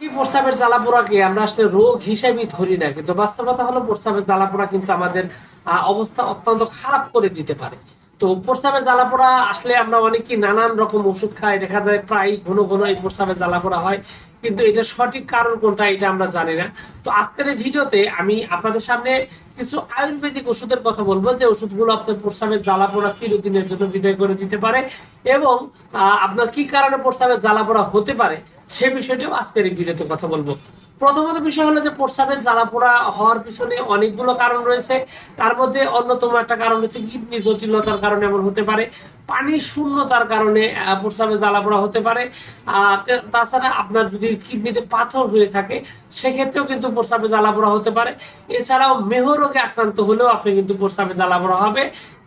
প্রস্রাবের জ্বালাপোড়াকে আমরা আসলে রোগ হিসেবেই ধরি না, কিন্তু বাস্তবতা হলো প্রস্রাবের জ্বালাপোড়া কিন্তু আমাদের অবস্থা অত্যন্ত খারাপ করে দিতে পারে। তো প্রস্রাবের জ্বালাপোড়া আসলে আমরা অনেকেই নানান রকম ওষুধ খাই, দেখা যায় প্রায় ঘন ঘন এই প্রস্রাবের জ্বালাপোড়া হয়। কিন্তু এটা সঠিক কারণ কোনটা এটা আমরা জানি না। তো আজকের এই ভিডিওতে আমি আপনাদের সামনে কিছু আয়ুর্বেদিক ওষুধের কথা বলব, যে ওষুধগুলো আপনার প্রস্রাবের জ্বালাপোড়া চিরদিনের জন্য বিদায় করে দিতে পারে এবং আপনার কি কারণে প্রস্রাবের জ্বালাপোড়া হতে পারে সে বিষয়টাও আজকের এই ভিডিওতে কথা বলব। প্রথমত বিষয় হলো যে প্রস্রাবের জ্বালাপোড়া হওয়ার পিছনে অনেকগুলো কারণ রয়েছে। তার মধ্যে অন্যতম একটা কারণ হচ্ছে কিডনি জটিলতার কারণে এমন হতে পারে। পানি শূন্যতার কারণে আহ, প্রস্রাবের জ্বালাপোড়া হতে পারে। তাছাড়া আপনার যদি কিডনিতে পাথর হয়ে থাকে সেক্ষেত্রেও কিন্তু প্রস্রাবে জ্বালাপোড়া হতে পারে। এছাড়াও মেহ রোগে আক্রান্ত হলেও আপনি কিন্তু প্রস্রাবে জ্বালাপোড়া হবে।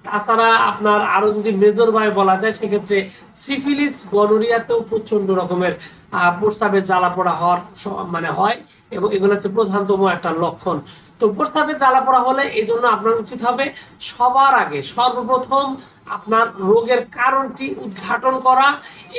তাছাড়া আপনার আরও যদি মেজর ভাবে বলা যায় সেক্ষেত্রে সিফিলিস গনোরিয়াতেও প্রচণ্ড রকমের প্রস্রাবে জ্বালাপোড়া হওয়ার মানে হয় এবং এগুলো হচ্ছে প্রধানতম একটা লক্ষণ। তো প্রস্তাবে জ্বালা পড়া হলে এই জন্য আপনার উচিত হবে সবার আগে সর্বপ্রথম আপনার রোগের কারণটি উদ্ঘাটন করা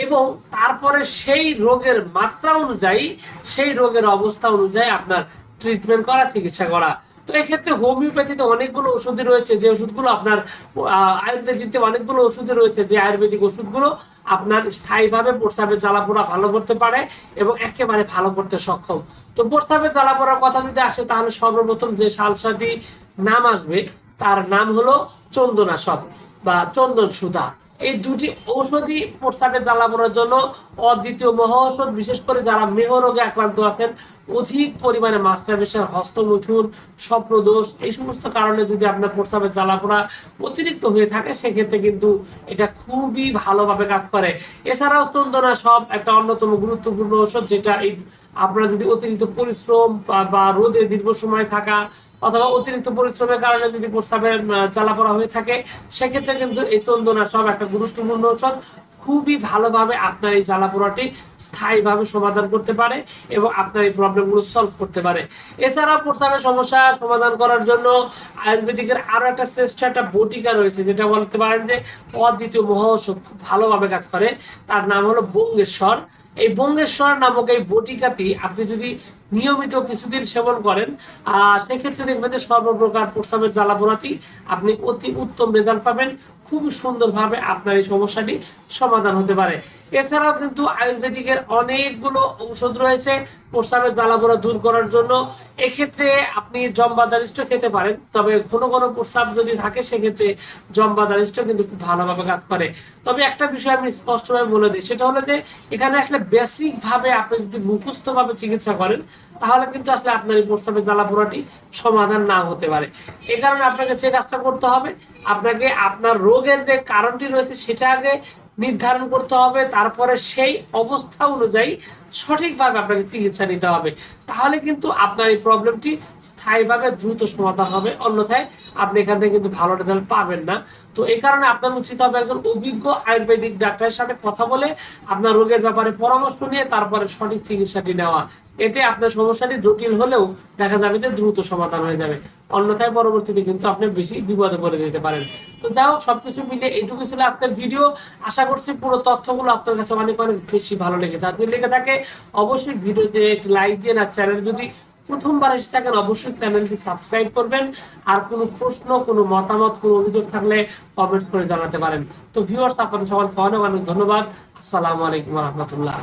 এবং তারপরে সেই রোগের মাত্রা অনুযায়ী, সেই রোগের অবস্থা অনুযায়ী আপনার ট্রিটমেন্ট করা, চিকিৎসা করা। তো এক্ষেত্রে হোমিওপ্যাথিতে অনেকগুলো ওষুধই রয়েছে যে ওষুধগুলো আপনার আহ, আয়ুর্বেদিকতে অনেকগুলো ওষুধই রয়েছে যে আয়ুর্বেদিক ওষুধগুলো আপনার স্থায়ীভাবে প্রস্রাবের জ্বালাপোড়া ভালো করতে পারে এবং একেবারে ভালো করতে সক্ষম। তো প্রস্রাবের জ্বালাপোড়ার কথা যদি আসে তাহলে সর্বপ্রথম যে সালসাটি নাম আসবে তার নাম হলো চন্দনাশক বা চন্দন সুধা এই দুটি ঔষধই প্রস্রাবের জ্বালাপোড়ার জন্য অদ্বিতীয় মহৌষধ বিশেষ করে যারা মেহ রোগে আক্রান্ত আছেন অধিক পরিমাণে মাস্টারবেশন হস্তমৈথুন স্বপ্নদোষ এই সমস্ত কারণে যদি আপনার প্রস্রাবের জ্বালাপোড়া অতিরিক্ত হয়ে থাকে সেক্ষেত্রে কিন্তু এটা খুবই ভালোভাবে কাজ করে। এছাড়াও চন্দনা সব একটা অন্যতম গুরুত্বপূর্ণ ঔষধ যেটা এই আপনার যদি অতিরিক্ত পরিশ্রম বা- রোদে দীর্ঘ সময় থাকা অথবা অতিরিক্ত পরিশ্রমের কারণে যদি প্রস্রাবের আহ, জ্বালাপোড়া হয়ে থাকে সেক্ষেত্রে কিন্তু এই চন্দনা সব একটা গুরুত্বপূর্ণ ঔষধ। খুবই ভালোভাবে আপনার এই জ্বালাপোড়াটি স্থায়ীভাবে সমাধান করতে পারে এবং আপনার এই প্রবলেমগুলো সলভ করতে পারে। এছাড়াও প্রস্রাবের সমস্যা সমাধান করার জন্য আয়ুর্বেদিকের আরও একটা শ্রেষ্ঠ একটা বটিকা রয়েছে, যেটা বলতে পারেন যে অদ্বিতীয় মহৌষধ খুব ভালোভাবে কাজ করে। তার নাম হলো বঙ্গেশ্বর। এই বঙ্গেশ্বর নামক এই বটিকাটি আপনি যদি নিয়মিত কিছুদিন সেবন করেন। সেক্ষেত্রে দেখবেন যে সর্বপ্রকার প্রস্রাবের জ্বালাপোড়াটি আপনি অতি উত্তম রেজাল্ট পাবেন। খুব সুন্দরভাবে আপনার এই সমস্যাটি সমাধান হতে পারে। এছাড়াও কিন্তু আয়ুর্বেদিকের অনেকগুলো ঔষধ রয়েছে প্রস্রাবের জ্বালাপোড়া দূর করার জন্য। এক্ষেত্রে আপনি জম্বাদারিষ্ট খেতে পারেন, তবে কোনো কোনো প্রস্রাব যদি থাকে, সেক্ষেত্রে জম্বাদারিষ্ট কিন্তু খুব ভালোভাবে কাজ করে। তবে একটা বিষয় আমি স্পষ্টভাবে বলে দিই, সেটা হলো যে এখানে আসলে বেসিক ভাবে আপনি যদি মুখস্থ ভাবে চিকিৎসা করেন তাহলে কিন্তু আসলে আপনার এই প্রস্রাবের জ্বালাপোড়াটি সমাধান না হতে পারে। এ কারণে আপনাকে যে কাজটা করতে হবে, আপনাকে আপনার রোগের যে কারণটি রয়েছে সেটা আগে নির্ধারণ করতে হবে, তারপরে সেই অবস্থা অনুযায়ী সঠিকভাবে আপনাকে চিকিৎসা নিতে হবে। তাহলে কিন্তু আপনার এই প্রবলেমটি স্থায়ীভাবে দ্রুত সমাধান হবে। অন্যথায় আপনি এখান থেকে কিন্তু ভালো রেজাল্ট পাবেন না। তো এই কারণে আপনার উচিত হবে একজন অভিজ্ঞ আয়ুর্বেদিক ডাক্তারের সাথে কথা বলে আপনার রোগের ব্যাপারে পরামর্শ নিয়ে তারপরে সঠিক চিকিৎসাটি নেওয়া। এতে আপনার সমস্যাটি জটিল হলেও দেখা যাবে যে দ্রুত সমাধান হয়ে যাবে। অন্যথায় পরবর্তীতে কিন্তু আপনি বেশি বিপদে পড়ে দিতে পারেন। তো যাই হোক, সবকিছু মিলে এইটুকু ছিল আজকের ভিডিও। আশা করছি পুরো তথ্যগুলো আপনার কাছে অনেক অনেক বেশি ভালো লেগেছে। যদি লেগে থাকে, অবশ্যই ভিডিওতে একটি লাইক দিয়ে আর চ্যানেল যদি প্রথমবার এসে থাকেন, অবশ্যই চ্যানেলটি সাবস্ক্রাইব করবেন। আর কোনো প্রশ্ন, কোনো মতামত, কোনো অভিযোগ থাকলে কমেন্ট করে জানাতে পারেন। তো ভিউয়ার্স আপনাদের সবার অনেক অনেক ধন্যবাদ। আসসালামু আলাইকুম রহমতুল্লাহ।